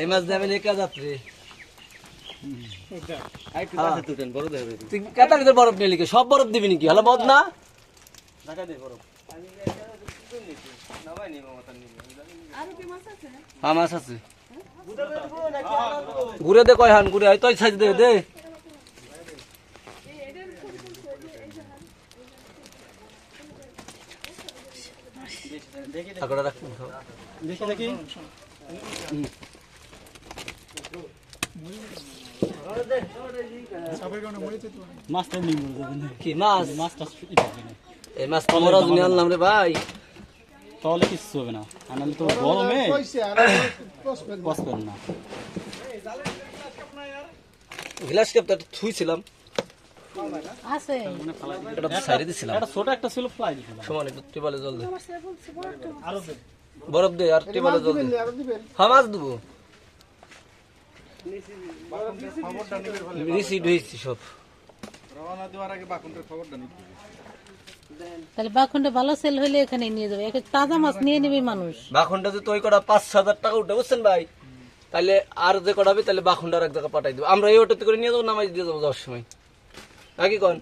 এই মাছ দেবেন একা যাত্রী। বরফ নিয়ে লিখে সব বরফ দিবি নাকি? হলো বদ না হ্যাঁ মাছ আছে। ঘুরে দে কয় হান ঘুরে তুই সাইজ দে দে। দেখি দেখি। মাছটা নিয়ে মরে যাবে না। কি মাছ? মাছটা ই পাবে না। এই মাছ তোমরা নিয়ে আনলাম রে ভাই। তাহলে কিচ্ছু হবে না। আনালে তো গরমে বসবেন না। গ্লাস কাপটা থুইছিলাম। আছে। এটা সাইডে দিছিলাম। একটা ছোট একটা ছিল ফ্লাই দিছিলাম। সমান একটু টিবালে জল দে। বরফ দে আর টিবালে জল দে। হ্যাঁ মাছ দেবো। রিসিড হয়েছি সব। তাহলে বাখনটা ভালো সেল হইলে এখানে নিয়ে যাবে। একে তাজা মাছ নিয়ে নেবে মানুষ। বাখনটা যে তুই কটা পাঁচ হাজার টাকা উঠে বুঝছেন ভাই? তাহলে আর যে কটা হবে তাহলে বাখনটার এক জায়গায় পাঠাই দেবো। আমরা এই অটোতে করে নিয়ে যাব নামাই দিয়ে যাব যাওয়ার সময়। নাকি কন?